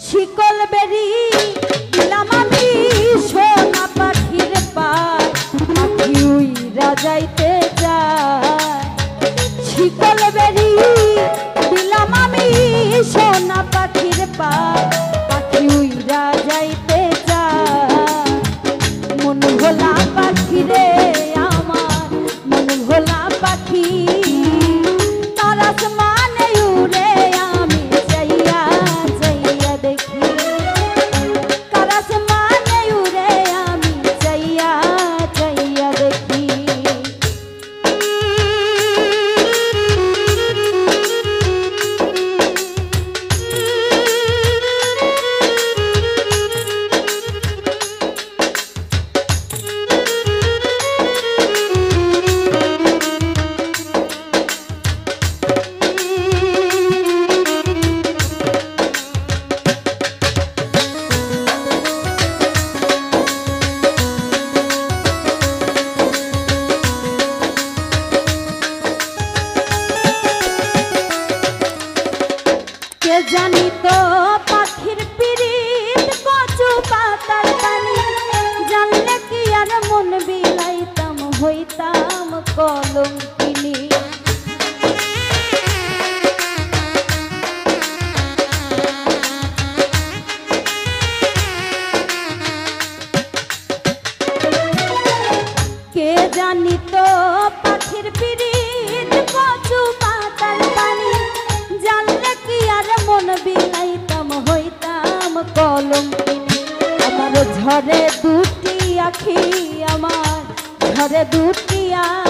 শিকল বেরি দিলাম আমি সোনা পাখির পায় পাখি উইরা যাইতে যায়। শিকল ঝরে দুটি আখি আমার ঝরে দুটি আখি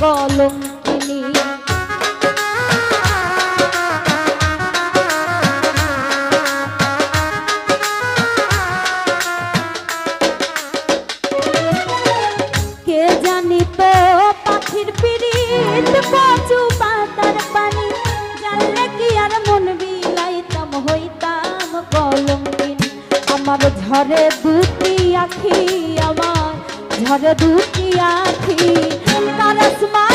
হইতাম কলম কিনি কে জানি তো পাখির পিরিত কচু পাতার পানি, জানলে কি আর মন বিলাইতাম, হইতাম কলম আমার ঝরে দুটি আখি, আমার ঝরে দুটি আখি তারস মানে